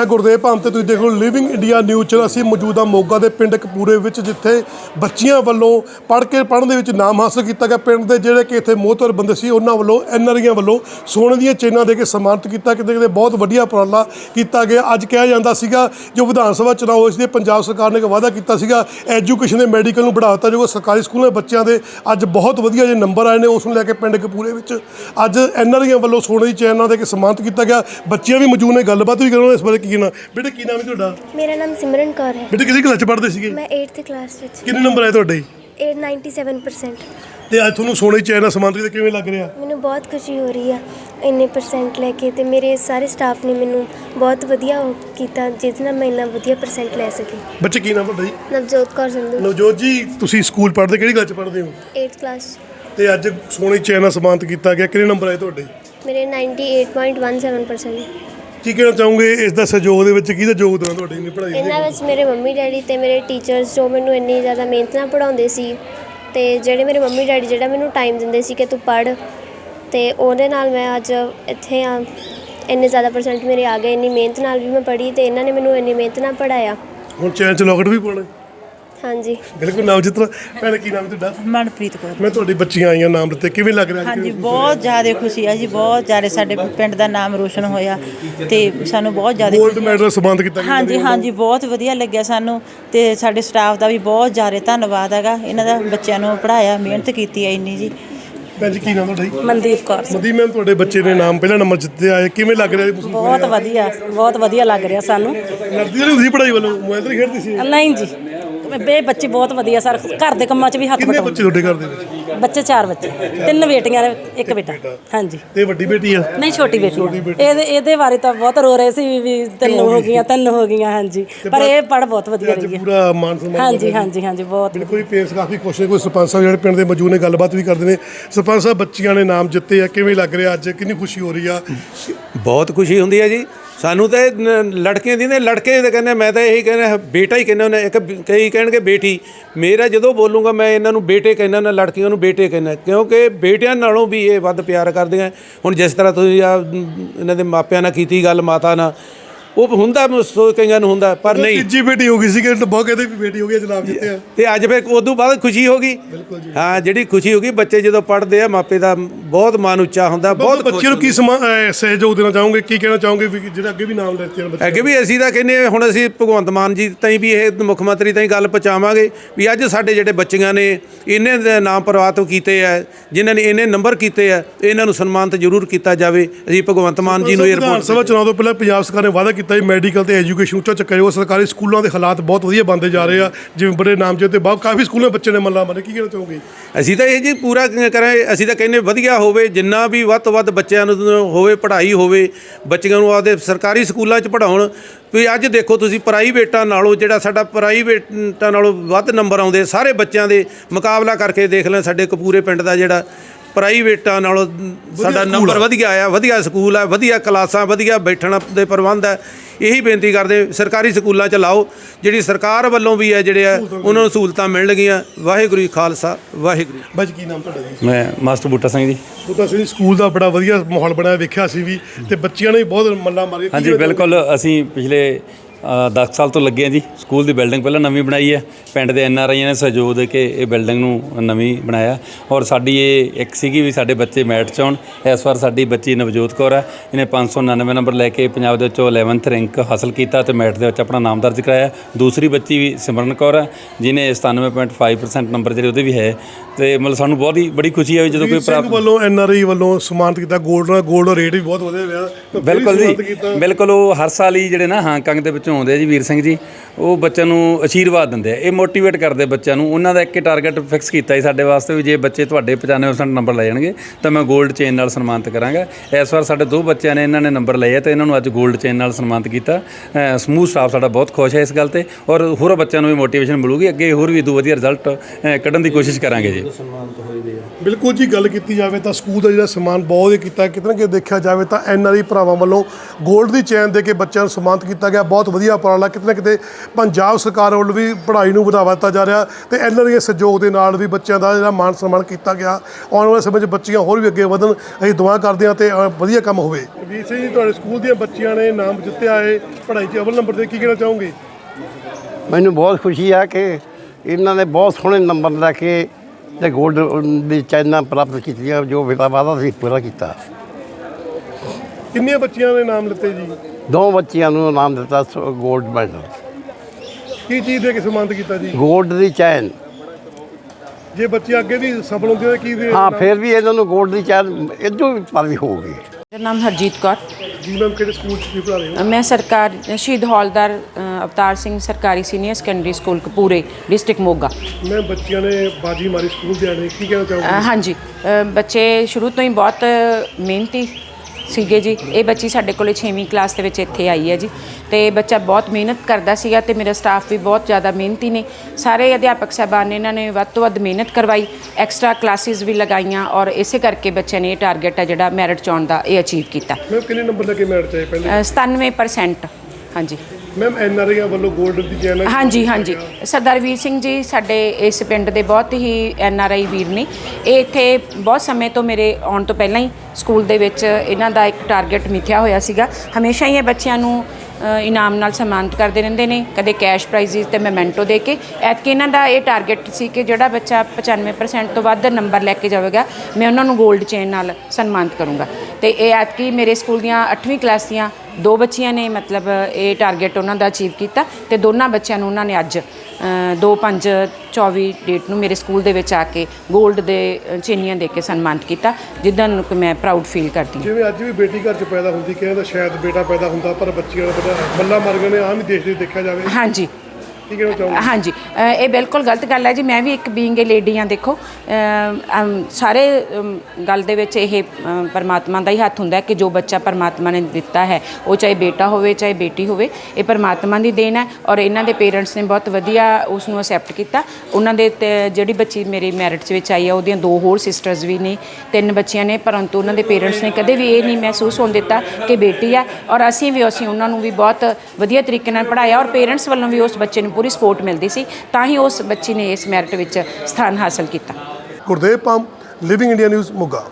ਮੈਂ ਗੁਰਦੇਵ ਭਾਮ ਤੇ ਤੁਸੀਂ ਦੇਖ ਰਹੇ ਹੋ ਲਿਵਿੰਗ ਇੰਡੀਆ ਨਿਊਜ਼ ਚੈਨਲ ਅਸੀਂ ਮੌਜੂਦਾ ਮੋਗਾ ਦੇ ਪਿੰਡ ਕਪੂਰੇ ਵਿੱਚ, ਜਿੱਥੇ ਬੱਚੀਆਂ ਵੱਲੋਂ ਪੜ੍ਹ ਕੇ ਪੜ੍ਹਨ ਦੇ ਵਿੱਚ ਨਾਮ ਹਾਸਲ ਕੀਤਾ ਗਿਆ। ਪਿੰਡ ਦੇ ਜਿਹੜੇ ਕਿ ਇੱਥੇ ਮੋਹਤਵਰ ਬੰਦੇ ਸੀ, ਉਹਨਾਂ ਵੱਲੋਂ ਐਨਆਰਆਈਆਂ ਵੱਲੋਂ ਸੋਨੇ ਦੀਆਂ ਚੇਨਾਂ ਦੇ ਕੇ ਸਨਮਾਨਿਤ ਕੀਤਾ ਕਿਤੇ ਕਿਤੇ ਬਹੁਤ ਵਧੀਆ ਉਪਰਾਲਾ ਕੀਤਾ ਗਿਆ। ਅੱਜ ਕਿਹਾ ਜਾਂਦਾ ਸੀਗਾ, ਜੋ ਵਿਧਾਨ ਸਭਾ ਚੁਣਾਵ ਹੋਏ ਸੀ, ਪੰਜਾਬ ਸਰਕਾਰ ਨੇ ਇੱਕ ਵਾਅਦਾ ਕੀਤਾ ਸੀਗਾ, ਐਜੂਕੇਸ਼ਨ ਦੇ ਮੈਡੀਕਲ ਨੂੰ ਵਧਾ ਦਿੱਤਾ ਜੋ ਸਰਕਾਰੀ ਸਕੂਲਾਂ ਦੇ ਬੱਚਿਆਂ ਦੇ ਅੱਜ ਬਹੁਤ ਵਧੀਆ ਜੇ ਨੰਬਰ ਆਏ ਨੇ, ਉਸ ਨੂੰ ਲੈ ਕੇ ਪਿੰਡ ਕਪੂਰੇ ਵਿੱਚ ਅੱਜ ਐਨਆਰਆਈਆਂ ਵੱਲੋਂ ਸੋਨੇ ਦੀ ਚੈਨਾਂ ਦੇ ਕੇ ਸਨਮਾਨਿਤ ਕੀਤਾ ਗਿਆ। ਬੱਚੀਆਂ ਵੀ ਮੌਜੂਦ ਨੇ, ਗੱਲਬਾਤ ਵੀ ਕਰਾਂਗੇ ਇਸ ਬਾਰੇ ਕੀ ਨਾ? ਬੇਟੇ ਕੀ ਨਾਮ ਹੈ ਤੁਹਾਡਾ? ਮੇਰਾ ਨਾਮ ਸਿਮਰਨ ਕੌਰ ਹੈ। ਬੇਟੇ ਕਿਸੇ ਕਲਾਸ ਚ ਪੜ੍ਹਦੇ ਸੀਗੇ? ਮੈਂ 8th ਕਲਾਸ ਵਿੱਚ ਕਿੰਨੇ ਨੰਬਰ ਆਏ ਤੁਹਾਡੇ? 897% ਤੇ ਅੱਜ ਤੁਹਾਨੂੰ ਸੋਨੇ ਦੀ ਚੈਨ ਨਾਲ ਸਨਮਾਨਿਤ ਕੀਤਾ ਕਿਵੇਂ ਲੱਗ ਰਿਹਾ? ਮੈਨੂੰ ਬਹੁਤ ਖੁਸ਼ੀ ਹੋ ਰਹੀ ਆ ਇੰਨੇ ਪਰਸੈਂਟ ਲੈ ਕੇ ਤੇ ਮੇਰੇ ਸਾਰੇ ਸਟਾਫ ਨੇ ਮੈਨੂੰ ਬਹੁਤ ਵਧੀਆ ਉਹ ਕੀਤਾ ਜਿਸ ਨਾਲ ਮੈਂ ਇੰਨਾ ਵਧੀਆ ਪਰਸੈਂਟ ਲੈ ਸਕੀ। ਬੱਚੇ ਕੀ ਨਾਮ ਤੁਹਾਡਾ ਜੀ? ਨਵਜੋਤ ਕੌਰ ਸੰਧੂ। ਨਵਜੋਤ ਜੀ ਤੁਸੀਂ ਸਕੂਲ ਪੜ੍ਹਦੇ ਕਿਹੜੀ ਕਲਾਸ ਚ ਪੜ੍ਹਦੇ ਹੋ? 8th ਕਲਾਸ ਤੇ ਅੱਜ ਸੋਨੇ ਦੀ ਚੈਨ ਨਾਲ ਸਨਮਾਨਿਤ ਕੀਤਾ ਗਿਆ ਕਿੰਨੇ ਨੰਬਰ ਆਏ ਤੁਹਾਡੇ? ਮੇਰੇ 98.17% ਕੀ ਕਹਿਣਾ ਚਾਹੋਗੇ ਇਸ ਦਾ ਸਹਿਯੋਗ ਦੇ ਵਿੱਚ? ਕਿਹਦਾ ਯੋਗਦਾਨ ਤੁਹਾਡੀ ਇੰਨੀ ਪੜ੍ਹਾਈ ਇਹਨਾਂ ਵਿੱਚ ਮੇਰੇ ਮੰਮੀ ਡੈਡੀ ਤੇ ਮੇਰੇ ਟੀਚਰਸ ਜੋ ਮੈਨੂੰ ਇੰਨੀ ਜ਼ਿਆਦਾ ਮਿਹਨਤ ਨਾਲ ਪੜਾਉਂਦੇ ਸੀ ਤੇ ਜਿਹੜੇ ਮੇਰੇ ਮੰਮੀ ਡੈਡੀ ਜਿਹੜਾ ਮੈਨੂੰ ਟਾਈਮ ਦਿੰਦੇ ਸੀ ਕਿ ਤੂੰ ਪੜ੍ਹ ਤੇ ਉਹਦੇ ਨਾਲ ਮੈਂ ਅੱਜ ਇੱਥੇ ਆ। ਇੰਨੇ ਜ਼ਿਆਦਾ ਪਰਸੈਂਟ ਮੇਰੇ ਆ ਗਏ ਇੰਨੀ ਮਿਹਨਤ ਨਾਲ ਵੀ ਮੈਂ ਪੜ੍ਹੀ ਤੇ ਇਹਨਾਂ ਨੇ ਮੈਨੂੰ ਇੰਨੀ ਮਿਹਨਤ ਨਾਲ ਪੜਾਇਆ ਹੁਣ ਚੈਨ ਚ ਲੋਕਟ ਵੀ ਪਾਉਣਾ ਹਾਂਜੀ। ਬਿਲਕੁਲ ਨਾਮ ਜਿੱਤਰਾ ਭੈਣ ਕੀ ਨਾਮ ਹੈ ਤੁਹਾਡਾ? ਮਨਪ੍ਰੀਤ ਕੌਰ। ਮੈਂ ਤੁਹਾਡੀ ਬੱਚੀਆਂ ਆਈਆਂ ਨਾਮ ਦਿੱਤੇ ਕਿਵੇਂ ਲੱਗ ਰਿਹਾ ਹਾਂਜੀ ਬਹੁਤ ਜ਼ਿਆਦਾ ਖੁਸ਼ੀ ਆ ਜੀ ਬਹੁਤ ਜ਼ਿਆਦਾ ਸਾਡੇ ਪਿੰਡ ਦਾ ਨਾਮ ਰੋਸ਼ਨ ਹੋਇਆ ਤੇ ਸਾਨੂੰ ਬਹੁਤ ਜ਼ਿਆਦਾ ਗੋਲਡ ਮੈਡਲ ਸਨਮਾਨਿਤ ਕੀਤਾ ਹਾਂਜੀ ਹਾਂਜੀ ਬਹੁਤ ਵਧੀਆ ਲੱਗਿਆ ਸਾਨੂੰ ਤੇ ਸਾਡੇ ਸਟਾਫ ਦਾ ਵੀ ਬਹੁਤ ਜ਼ਿਆਦਾ ਧੰਨਵਾਦ ਹੈਗਾ ਇਹਨਾਂ ਦਾ ਬੱਚਿਆਂ ਨੂੰ ਪੜਾਇਆ ਮਿਹਨਤ ਕੀਤੀ ਹੈ ਇੰਨੀ ਜੀ। ਭੈਣ ਜੀ ਕੀ ਨਾਮ ਤੁਹਾਡਾ ਜੀ? ਮਨਦੀਪ ਕੌਰ। ਮਦੀ ਮੈਮ ਤੁਹਾਡੇ ਬੱਚੇ ਨੇ ਨਾਮ ਪਹਿਲਾ ਨੰਬਰ ਜਿੱਤੇ ਆਏ ਕਿਵੇਂ ਲੱਗ ਰਿਹਾ ਤੁਸੀਂ ਬਹੁਤ ਵਧੀਆ ਬਹੁਤ ਵਧੀਆ ਲੱਗ ਰਿਹਾ ਸਾਨੂੰ। ਲੜਦੀ ਨਹੀਂ ਹੁੰਦੀ ਸੀ ਪੜ੍ਹਾਈ ਵੱਲੋਂ ਮੋਬਾਈਲ ਤੇ ਖੇਡਦੀ ਸੀ? ਨਹੀਂ ਜੀ। ਬੇ ਬੱਚੇ ਬਹੁਤ ਵਧੀਆ ਸਰ। ਘਰ ਦੇ ਕੰਮਾਂ 'ਚ ਵੀ ਹੱਥ ਕਿੰਨੇ ਵਟਾਉਂਦੇ ਬੱਚੇ ਤੁਹਾਡੇ ਘਰ ਦੇ ਵਿੱਚ? ਬੱਚੇ ਚਾਰ ਬੱਚੇ। ਤਿੰਨ ਬੇਟੀਆਂ ਨੇ ਇੱਕ ਬੇਟਾ। ਹਾਂਜੀ। ਤੇ ਵੱਡੀ ਬੇਟੀ ਆ? ਨਹੀਂ ਛੋਟੀ ਬੇਟੀ ਆ। ਇਹਦੇ ਇਹਦੇ ਬਾਰੇ ਤਾਂ ਬਹੁਤ ਰੋ ਰਹੇ ਸੀ ਵੀ- ਵੀ ਤਿੰਨ ਹੋ ਗਈਆਂ ਤਿੰਨ ਹੋ ਗਈਆਂ ਹਾਂਜੀ। ਪਰ ਇਹ ਪੜ ਬਹੁਤ ਵਧੀਆ ਅੱਜ ਰਹੀ ਹੈ। ਪੂਰਾ ਮਾਨ ਸਨਮਾਨ ਹਾਂਜੀ ਹਾਂਜੀ ਹਾਂਜੀ ਬਹੁਤ ਵਧੀਆ। ਕੋਈ ਪੇਰੈਂਟਸ ਕਾਫੀ ਖੁਸ਼ ਨੇ ਕੋਈ ਸਰਪੰਚ ਸਾਹਿਬ ਜਿਹੜੇ ਪਿੰਡ ਦੇ ਮੌਜੂਦ ਨੇ ਗੱਲਬਾਤ ਵੀ ਕਰਦੇ ਨੇ। ਸਰਪੰਚ ਸਾਹਿਬ ਬੱਚੀਆਂ ਨੇ ਨਾਮ ਜਿੱਤੇ ਆ ਕਿਵੇਂ ਲੱਗ ਰਿਹਾ ਅੱਜ? ਕਿੰਨੀ ਖੁਸ਼ੀ ਹੋ ਰਹੀ ਆ? ਬਹੁਤ ਖੁਸ਼ੀ ਹੁੰਦੀ ਹੈ ਜੀ। ਸਾਨੂੰ ਤਾਂ ਇਹ ਲੜਕੀਆਂ ਦੀ ਨੇ, ਲੜਕੇ ਦੇ ਕਹਿੰਦੇ ਮੈਂ ਤਾਂ ਇਹੀ ਕਹਿੰਦਾ, ਬੇਟਾ ਹੀ ਕਹਿੰਦਾ ਉਹਨੇ, ਇੱਕ ਕਈ ਕਹਿਣਗੇ ਬੇਟੀ, ਮੇਰਾ ਜਦੋਂ ਬੋਲੂੰਗਾ ਮੈਂ ਇਹਨਾਂ ਨੂੰ ਬੇਟੇ ਕਹਿੰਦਾ ਨਾ ਲੜਕੀਆਂ ਨੂੰ ਬੇਟੇ ਕਹਿੰਦਾ, ਕਿਉਂਕਿ ਬੇਟਿਆਂ ਨਾਲੋਂ ਵੀ ਇਹ ਵੱਧ ਪਿਆਰ ਕਰਦੀਆਂ। ਹੁਣ ਜਿਸ ਤਰ੍ਹਾਂ ਤੁਸੀਂ ਆ ਇਹਨਾਂ ਦੇ ਮਾਪਿਆਂ ਨਾਲ ਕੀਤੀ ਗੱਲ, ਮਾਤਾ ਨਾਲ ਉਹ ਹੁੰਦਾ ਕਈਆਂ ਨੂੰ ਹੁੰਦਾ ਪਰ ਨਹੀਂ। ਤੀਜੀ ਬੇਟੀ ਹੋ ਗਈ ਸੀ ਕਿ ਬਹੁਤ ਕਹਿੰਦੇ ਵੀ ਬੇਟੀ ਹੋ ਗਈ ਅੱਜ ਨਾਮ ਜਿੱਤਿਆ ਤੇ ਅੱਜ ਫਿਰ ਉਦੋਂ ਬਾਅਦ ਖੁਸ਼ੀ ਹੋ ਗਈ। ਹਾਂ ਜਿਹੜੀ ਖੁਸ਼ੀ ਹੋ ਗਈ ਬੱਚੇ ਜਦੋਂ ਪੜ੍ਹਦੇ ਆ ਮਾਪੇ ਦਾ ਬਹੁਤ ਮਨ ਉੱਚਾ ਹੁੰਦਾ ਬਹੁਤ ਬੱਚਿਆਂ ਨੂੰ ਕੀ ਸਹਿਯੋਗ ਦੇਣਾ ਚਾਹੋਗੇ? ਕੀ ਕਹਿਣਾ ਚਾਹੋਗੇ ਜਿਹੜੇ ਅੱਗੇ ਵੀ ਨਾਮ ਲੈਤੇ ਹਨ ਅੱਗੇ ਵੀ ਅਸੀਂ ਤਾਂ ਕਹਿੰਦੇ ਹੁਣ ਅਸੀਂ ਭਗਵੰਤ ਮਾਨ ਜੀ ਤਾਈਂ ਵੀ ਇਹ ਮੁੱਖ ਮੰਤਰੀ ਤਾਈਂ ਗੱਲ ਪਹੁੰਚਾਵਾਂਗੇ ਵੀ ਅੱਜ ਸਾਡੇ ਜਿਹੜੇ ਬੱਚੀਆਂ ਨੇ ਇਹਨੇ ਦੇ ਨਾਮ ਪ੍ਰਵਾਤ ਕੀਤੇ ਆ ਜਿਨ੍ਹਾਂ ਨੇ ਇਹਨੇ ਨੰਬਰ ਕੀਤੇ ਆ ਇਹਨਾਂ ਨੂੰ ਸਨਮਾਨਿਤ ਜ਼ਰੂਰ ਕੀਤਾ ਜਾਵੇ। ਅਸੀਂ ਭਗਵੰਤ ਮਾਨ ਜੀ ਨੂੰ ਅਰਪੋਰਟ ਸਭਾ ਚੁਣਾਵ ਤੋਂ ਪਹਿਲਾਂ ਪੰਜਾਬ ਸਰਕਾਰ ਨੇ ਵਾਅਦਾ ਕੀਤਾ ਸੀ ਮੈਡੀਕਲ ਤੇ ਐਜੂਕੇਸ਼ਨ ਉੱਚਾ ਚੱਕਿਆ ਜਾਊਗਾ ਸਰਕਾਰੀ ਸਕੂਲਾਂ ਦੇ ਹਾਲਾਤ ਬਹੁਤ ਵਧੀਆ ਬਣਦੇ ਜਾ ਰਹੇ ਆ। ਜਿਵੇਂ ਬੜੇ ਨਾਮ ਤੇ ਬਹੁਤ ਕਾਫੀ ਸਕੂਲਾਂ ਬੱਚੇ ਨੇ ਮੱਲਾ ਮਾਰੇ। ਕੀ ਕਹਿਣਾ ਚਾਹੋਗੇ? ਅਸੀਂ ਤਾਂ ਇਹ ਜੀ ਪੂਰਾ ਕਰਾਂ, ਅਸੀਂ ਤਾਂ ਕਹਿੰਦੇ ਵਧੀਆ ਹੋਵੇ, ਜਿੰਨਾ ਵੀ ਵੱਧ ਤੋਂ ਵੱਧ ਬੱਚਿਆਂ ਨੂੰ ਹੋਵੇ, ਪੜ੍ਹਾਈ ਹੋਵੇ, ਬੱਚਿਆਂ ਨੂੰ ਆਪਦੇ ਸਰਕਾਰੀ ਸਕੂਲਾਂ 'ਚ ਪੜ੍ਹਾਉਣ। ਵੀ ਅੱਜ ਦੇਖੋ ਤੁਸੀਂ ਪ੍ਰਾਈਵੇਟਾਂ ਨਾਲੋਂ ਜਿਹੜਾ ਸਾਡਾ ਪ੍ਰਾਈਵੇਟਾਂ ਨਾਲੋਂ ਵੱਧ ਨੰਬਰ ਆਉਂਦੇ, ਸਾਰੇ ਬੱਚਿਆਂ ਦੇ ਮੁਕਾਬਲਾ ਕਰਕੇ ਦੇਖ ਲੈ ਸਾਡੇ ਕਪੂਰੇ ਪਿੰਡ ਦਾ ਜਿਹੜਾ ਪ੍ਰਾਈਵੇਟਾਂ ਨਾਲੋਂ ਸਾਡਾ ਨੰਬਰ ਆ। ਵਧੀਆ ਆਇਆ ਵਧੀਆ ਸਕੂਲ ਆ ਵਧੀਆ ਕਲਾਸਾਂ ਵਧੀਆ ਬੈਠਣ ਦੇ ਪ੍ਰਬੰਧ ਹੈ ਇਹੀ ਬੇਨਤੀ ਕਰਦੇ ਸਰਕਾਰੀ ਸਕੂਲਾਂ 'ਚ ਲਾਓ ਜਿਹੜੀ ਸਰਕਾਰ ਵੱਲੋਂ ਵੀ ਹੈ ਜਿਹੜੇ ਆ ਉਹਨਾਂ ਨੂੰ ਸਹੂਲਤਾਂ ਮਿਲਣਗੀਆਂ। ਵਾਹਿਗੁਰੂ ਜੀ ਖਾਲਸਾ ਵਾਹਿਗੁਰੂ ਜੀ ਬਾਜੀ ਕੀ ਨਾਮ ਤੁਹਾਡਾ ਜੀ? ਮੈਂ ਮਾਸਟਰ ਬੂਟਾ ਸਿੰਘ ਜੀ। ਤਾਂ ਅਸੀਂ ਸਕੂਲ ਦਾ ਬੜਾ ਵਧੀਆ ਮਾਹੌਲ ਬਣਾਇਆ ਵੇਖਿਆ ਸੀ ਵੀ ਤੇ ਬੱਚਿਆਂ ਨੇ ਵੀ ਬਹੁਤ ਮੱਲਾ ਮਾਰੀ ਕੀ ਹਾਂਜੀ ਬਿਲਕੁਲ ਅਸੀਂ ਪਿਛਲੇ 10 ਸਾਲ ਤੋਂ ਲੱਗੇ ਹਾਂ ਜੀ। ਸਕੂਲ ਦੀ ਬਿਲਡਿੰਗ ਪਹਿਲਾਂ ਨਵੀਂ ਬਣਾਈ ਹੈ ਪਿੰਡ ਦੇ ਐਨ ਆਰ ਆਈਆਂ ਨੇ ਸਹਿਯੋਗ ਦੇ ਕੇ ਇਹ ਬਿਲਡਿੰਗ ਨੂੰ ਨਵੀਂ ਬਣਾਇਆ। ਔਰ ਸਾਡੀ ਇਹ ਇੱਕ ਸੀਗੀ ਵੀ ਸਾਡੇ ਬੱਚੇ ਮੈਟ 'ਚ ਆਉਣ। ਇਸ ਵਾਰ ਸਾਡੀ ਬੱਚੀ ਨਵਜੋਤ ਕੌਰ ਹੈ ਇਹਨੇ 599 ਨੰਬਰ ਲੈ ਕੇ ਪੰਜਾਬ ਦੇ ਵਿੱਚੋਂ 11th ਰੈਂਕ ਹਾਸਲ ਕੀਤਾ ਤੇ ਮੈਟ ਦੇ ਵਿੱਚ ਆਪਣਾ ਨਾਮ ਦਰਜ ਕਰਾਇਆ। ਦੂਸਰੀ ਬੱਚੀ ਵੀ ਸਿਮਰਨ ਕੌਰ ਹੈ ਜਿਨੇ 97.5% ਨੰਬਰ ਜਿਹੜੇ ਉਹਦੇ ਵੀ ਹੈ। ਤੇ ਮਤਲਬ ਸਾਨੂੰ ਬਹੁਤ ਹੀ ਬੜੀ ਖੁਸ਼ੀ ਹੈ ਵੀ ਜਦੋਂ ਕੋਈ ਪ੍ਰਾਪਤ ਵੱਲੋਂ ਐਨ ਆਰ ਆਈ ਵੱਲੋਂ ਸਨਮਾਨਿਤ ਕੀਤਾ ਗੋਲਡ ਦਾ ਗੋਲਡ ਰੇਟ ਵੀ ਬਹੁਤ ਵਧਿਆ ਹੋਇਆ ਬਿਲਕੁਲ ਜੀ ਬਿਲਕੁਲ ਉਹ ਹਰ ਸਾਲ ਹੀ ਜਿਹੜੇ ਨਾ ਹਾਂਗਕਾਂਗ ਦੇ ਵਿੱਚੋਂ ਆਉਂਦੇ ਆ ਜੀ ਵੀਰ ਸਿੰਘ ਜੀ ਉਹ ਬੱਚਿਆਂ ਨੂੰ ਅਸ਼ੀਰਵਾਦ ਦਿੰਦੇ ਆ। ਇਹ ਮੋਟੀਵੇਟ ਕਰਦੇ ਬੱਚਿਆਂ ਨੂੰ। ਉਹਨਾਂ ਦਾ ਇੱਕ ਹੀ ਟਾਰਗੇਟ ਫਿਕਸ ਕੀਤਾ ਸੀ ਸਾਡੇ ਵਾਸਤੇ ਵੀ ਜੇ ਬੱਚੇ ਤੁਹਾਡੇ 95% ਨੰਬਰ ਲੈ ਜਾਣਗੇ ਤਾਂ ਮੈਂ ਗੋਲਡ ਚੇਨ ਨਾਲ ਸਨਮਾਨਿਤ ਕਰਾਂਗਾ। ਇਸ ਵਾਰ ਸਾਡੇ ਦੋ ਬੱਚਿਆਂ ਨੇ ਇਹਨਾਂ ਨੇ ਨੰਬਰ ਲਏ ਆ ਤੇ ਇਹਨਾਂ ਨੂੰ ਅੱਜ ਗੋਲਡ ਚੇਨ ਨਾਲ ਸਨਮਾਨਿਤ ਕੀਤਾ। ਅ, ਸਮੂਹ ਸਟਾਫ ਸਾਡਾ ਬਹੁਤ ਖੁਸ਼ ਹੈ ਇਸ ਗੱਲ ਤੇ। ਔਰ ਹੋਰ ਬੱਚਿਆਂ ਨੂੰ ਵੀ ਮੋਟੀਵੇਸ਼ਨ ਮਿਲੂਗੀ। ਅੱਗੇ ਹੋਰ ਵੀ ਦੋ ਵਧੀਆ ਰਿਜ਼ਲਟ ਕੱਢਣ ਦੀ ਕੋਸ਼ਿਸ਼ ਕਰਾਂਗੇ ਜੀ। ਸਨਮਾਨਿਤ ਹੋਏ ਦੇ ਆ। ਬਿਲਕੁਲ ਜੀ ਗੱਲ ਕੀਤੀ ਜਾਵੇ ਤਾਂ ਸਕੂਲ ਦਾ ਜਿਹੜਾ ਸਨਮਾਨ ਬਹੁਤ ਹੀ ਕੀਤਾ ਕਿਤੇ ਨਾ ਕਿਤੇ ਦੇਖਿਆ ਜਾਵੇ ਤਾਂ ਐਨਆਰਆਈ ਭਰਾਵਾਂ ਵੱਲੋਂ 골ਡ ਦੀ ਚੈਨ ਦੇ ਕੇ ਬੱਚਿਆਂ ਨੂੰ ਸਨਮਾਨਿਤ ਕੀਤਾ ਗਿਆ। ਬਹੁਤ ਵਧੀਆ ਉਪਰਾਲਾ ਕਿਤੇ ਨਾ ਕਿਤੇ ਪੰਜਾਬ ਸਰਕਾਰ ਵੱਲੋਂ ਵੀ ਪੜ੍ਹਾਈ ਨੂੰ ਵਧਾਵਾ ਦਿੱਤਾ ਜਾ ਰਿਹਾ ਤੇ ਐਨਆਰਆਈ ਦੇ ਸਹਿਯੋਗ ਦੇ ਨਾਲ ਵੀ ਬੱਚਿਆਂ ਦਾ ਜਿਹੜਾ ਮਾਨ ਸਨਮਾਨ ਕੀਤਾ ਗਿਆ। ਆਉਣ ਵਾਲੇ ਸਮੇਂ 'ਚ ਬੱਚੀਆਂ ਹੋਰ ਵੀ ਅੱਗੇ ਵਧਣ। ਅਸੀਂ ਦੁਆ ਕਰਦੇ ਹਾਂ ਤੇ ਵਧੀਆ ਕੰਮ ਹੋਵੇ। ਵੀਰ ਸਿੰਘ ਜੀ ਤੁਹਾਡੇ ਸਕੂਲ ਦੀਆਂ ਬੱਚੀਆਂ ਨੇ ਨਾਮ ਜਿੱਤਿਆ ਹੈ। ਪੜ੍ਹਾਈ 'ਚ ਅਵਲ ਨੰਬਰ ਤੇ ਕੀ ਕਹਿਣਾ ਚਾਹੋਗੇ? ਮੈਨੂੰ ਬਹੁਤ ਖੁਸ਼ੀ ਆ ਕਿ ਇਹਨਾਂ ਨੇ ਬਹੁਤ ਸੋਹਣੇ ਨੰਬਰ ਲੈ ਕੇ ਤੇ ਗੋਲਡ ਦੀ ਚੈਨਾਂ ਪ੍ਰਾਪਤ ਕੀਤੀਆਂ ਜੋ ਮੇਰਾ ਵਾਅਦਾ ਸੀ ਪੂਰਾ ਕੀਤਾ। ਕਿੰਨੀਆਂ ਬੱਚੀਆਂ ਨੇ ਨਾਮ ਲਿੱਤੇ ਜੀ? ਦੋ ਬੱਚਿਆਂ ਨੂੰ ਨਾਮ ਦਿੱਤਾ ਗੋਲਡ ਮੈਡਲ। ਕੀ ਚੀਜ਼ ਦੇ ਕੇ ਸਨਮਾਨਿਤ ਕੀਤਾ ਜੀ? ਗੋਲਡ ਦੀ ਚੈਨ। ਜੇ ਬੱਚੇ ਅੱਗੇ ਵੀ ਸਫਲ ਹੁੰਦੇ ਤਾਂ ਕੀ ਦੇ ਹਾਂ ਫਿਰ ਵੀ ਇਹਨਾਂ ਨੂੰ ਗੋਲਡ ਦੀ ਚੈਨ ਇਦੋਂ ਵੀ ਪਾਲੀ ਹੋਊਗੀ ਮੇਰਾ ਨਾਮ ਹਰਜੀਤ ਕੌਰ। ਜੀ ਮੈਮ ਕਿਹੜੇ ਸਕੂਲ 'ਚ ਕੀ ਪੜ੍ਹਾ ਰਹੇ ਹੋ? ਮੈਂ ਸਰਕਾਰ ਸ਼ਹੀਦ ਹੌਲਦਾਰ ਅ, ਅਵਤਾਰ ਸਿੰਘ ਸਰਕਾਰੀ senior secondary school Kapure district Moga. ਮੈਂ ਬੱਚਿਆਂ ਨੇ ਬਾਜੀ ਮਾਰੀ ਸਕੂਲ ਦੇ ਆਣੇ ਕੀ ਕਹਿਣਾ ਅ, ਚਾਹੋਗੇ ਹਾਂਜੀ। ਅ, ਬੱਚੇ ਸ਼ੁਰੂ ਤੋਂ ਹੀ ਬਹੁਤ ਮਿਹਨਤੀ ਸੀਗੇ ਜੀ। ਇਹ ਬੱਚੀ ਸਾਡੇ ਕੋਲੇ 6ਵੀਂ ਕਲਾਸ ਦੇ ਵਿੱਚ ਇੱਥੇ ਆਈ ਹੈ ਜੀ। ਤੇ ਬੱਚਾ ਬਹੁਤ ਮਿਹਨਤ ਕਰਦਾ ਸੀਗਾ ਤੇ ਮੇਰਾ ਸਟਾਫ ਵੀ ਬਹੁਤ ਜ਼ਿਆਦਾ ਮਿਹਨਤੀ ਨੇ। ਸਾਰੇ ਅਧਿਆਪਕ ਸਾਹਿਬਾਨ ਨੇ ਇਹਨਾਂ ਨੇ ਵੱਧ ਤੋਂ ਵੱਧ ਮਿਹਨਤ ਕਰਵਾਈ ਐਕਸਟਰਾ ਕਲਾਸਿਸ ਵੀ ਲਗਾਈਆਂ ਔਰ ਇਸੇ ਕਰਕੇ ਬੱਚੇ ਨੇ ਇਹ ਟਾਰਗੇਟ ਹੈ ਜਿਹੜਾ ਮੈਰਿਟ ਚੋਣ ਦਾ ਇਹ ਅਚੀਵ ਕੀਤਾ। ਮੈਮ ਕਿੰਨੇ ਨੰਬਰ ਲੈ ਕੇ ਮੈਰਿਟ ਚਾਹੇ ਪਹਿਲੇ? ਅ, 97% ਹਾਂਜੀ। ਮੈਮ ਐਨਆਰਆਈਆਂ ਵੱਲੋਂ 골ਡ ਦੀ ਚੈਨ ਹਾਂਜੀ ਹਾਂਜੀ। ਸਰਦਾਰ ਵੀਰ ਸਿੰਘ ਜੀ ਸਾਡੇ ਇਸ ਪਿੰਡ ਦੇ ਬਹੁਤ ਹੀ ਐਨ ਆਰ ਆਈ ਵੀਰ ਨੇ। ਇਹ ਇੱਥੇ ਬਹੁਤ ਸਮੇਂ ਤੋਂ ਮੇਰੇ ਆਉਣ ਤੋਂ ਪਹਿਲਾਂ ਹੀ ਸਕੂਲ ਦੇ ਵਿੱਚ ਇਹਨਾਂ ਦਾ ਇੱਕ ਟਾਰਗੇਟ ਮਿਥਿਆ ਹੋਇਆ ਸੀਗਾ। ਹਮੇਸ਼ਾ ਹੀ ਇਹ ਬੱਚਿਆਂ ਨੂੰ ਇਨਾਮ ਨਾਲ ਸਨਮਾਨਿਤ ਕਰਦੇ ਰਹਿੰਦੇ ਨੇ, ਕਦੇ ਕੈਸ਼ ਪ੍ਰਾਈਜ਼ਸ ਤੇ ਮੈਮੈਂਟੋ ਦੇ ਕੇ। ਐਤਕੀ ਇਹਨਾਂ ਦਾ ਇਹ ਟਾਰਗੇਟ ਸੀ ਕਿ ਜਿਹੜਾ ਬੱਚਾ 95% ਤੋਂ ਵੱਧ ਨੰਬਰ ਲੈ ਕੇ ਜਾਵੇਗਾ, ਮੈਂ ਉਹਨਾਂ ਨੂੰ 골ਡ ਚੇਨ ਨਾਲ ਸਨਮਾਨਿਤ ਕਰੂੰਗਾ। ਤੇ ਇਹ ਐਤਕੀ ਮੇਰੇ ਸਕੂਲ ਦੀਆਂ 8ਵੀਂ ਕਲਾਸ ਦੀਆਂ ਦੋ ਬੱਚੀਆਂ ਨੇ ਮਤਲਬ ਇਹ ਟਾਰਗੇਟ ਉਹਨਾਂ ਦਾ ਅਚੀਵ ਕੀਤਾ ਤੇ ਦੋਨਾਂ ਬੱਚਿਆਂ ਨੂੰ ਉਹਨਾਂ ਨੇ ਅੱਜ 2/5/24 ਡੇਟ ਨੂੰ ਮੇਰੇ ਸਕੂਲ ਦੇ ਵਿੱਚ ਆ ਕੇ 골ਡ ਦੇ ਚੇਨੀਆਂ ਦੇ ਕੇ ਸਨਮਾਨਿਤ ਕੀਤਾ ਜਿੱਦਾਂ ਨੂੰ ਕਿ ਮੈਂ ਪ੍ਰਾਊਡ ਫੀਲ ਕਰਦੀ ਹਾਂ। ਜਿਵੇਂ ਅੱਜ ਵੀ ਬੇਟੀ ਘਰ 'ਚ ਪੈਦਾ ਹੁੰਦੀ ਕਹਿੰਦਾ ਸ਼ਾਇਦ ਬੇਟਾ ਪੈਦਾ ਹੁੰਦਾ ਪਰ ਬੱਚੀਆਂ ਦਾ ਬੱਲਾ ਮਰ ਗਏ ਨੇ ਆਹ ਨਹੀਂ ਦੇਸ਼ ਦੇ ਦੇਖਿਆ ਜਾਵੇ। ਹਾਂਜੀ। ਕੀ ਕਹਿਣਾ ਚਾਹੋਗੇ? ਹਾਂਜੀ ਅ, ਇਹ ਬਿਲਕੁਲ ਗਲਤ ਗੱਲ ਹੈ ਜੀ। ਮੈਂ ਵੀ ਇੱਕ ਬੀਇੰਗ ਏ ਲੇਡੀ ਆ ਦੇਖੋ। ਅ, ਅਮ, ਸਾਰੇ ਅਮ, ਗੱਲ ਦੇ ਵਿੱਚ ਇਹ ਅ, ਪਰਮਾਤਮਾ ਦਾ ਹੀ ਹੱਥ ਹੁੰਦਾ ਹੈ ਕਿ ਜੋ ਬੱਚਾ ਪਰਮਾਤਮਾ ਨੇ ਦਿੱਤਾ ਹੈ ਉਹ ਚਾਹੇ ਬੇਟਾ ਹੋਵੇ ਚਾਹੇ ਬੇਟੀ ਹੋਵੇ ਇਹ ਪਰਮਾਤਮਾ ਦੀ ਦੇਣ ਹੈ ਔਰ ਇਹਨਾਂ ਦੇ ਪੇਰੈਂਟਸ ਨੇ ਬਹੁਤ ਵਧੀਆ ਉਸ ਨੂੰ ਅਸੈਪਟ ਕੀਤਾ। ਉਹਨਾਂ ਦੇ ਤੇ ਜਿਹੜੀ ਬੱਚੀ ਮੇਰੀ ਮੈਰਿਟ ਵਿੱਚ ਆਈ ਹੈ ਉਹਦੀਆਂ ਦੋ ਹੋਰ ਸਿਸਟਰਸ ਵੀ ਨੇ ਤਿੰਨ ਬੱਚੀਆਂ ਨੇ ਪਰੰਤੂ ਉਹਨਾਂ ਦੇ ਪੇਰੈਂਟਸ ਨੇ ਕਦੇ ਵੀ ਇਹ ਨਹੀਂ ਮਹਿਸੂਸ ਹੋਣ ਦਿੱਤਾ ਕਿ ਬੇਟੀ ਆ ਔਰ ਅਸੀਂ ਵੀ ਅਸੀਂ ਉਹਨਾਂ ਨੂੰ ਵੀ ਬਹੁਤ ਵਧੀਆ ਤਰੀਕੇ ਨਾਲ ਪੜ੍ਹਾਇਆ ਔਰ ਪੇਰੈਂਟਸ ਵੱਲੋਂ ਵੀ ਉਸ ਬੱਚੇ ਨੂੰ ਪੂਰੀ ਸਪੋਰਟ ਮਿਲਦੀ ਸੀ, ਤਾਂ ਹੀ ਉਸ ਬੱਚੀ ਨੇ ਇਸ ਮੈਰਿਟ ਵਿੱਚ ਸਥਾਨ ਹਾਸਲ ਕੀਤਾ। Gurdev Pam Living India News Moga.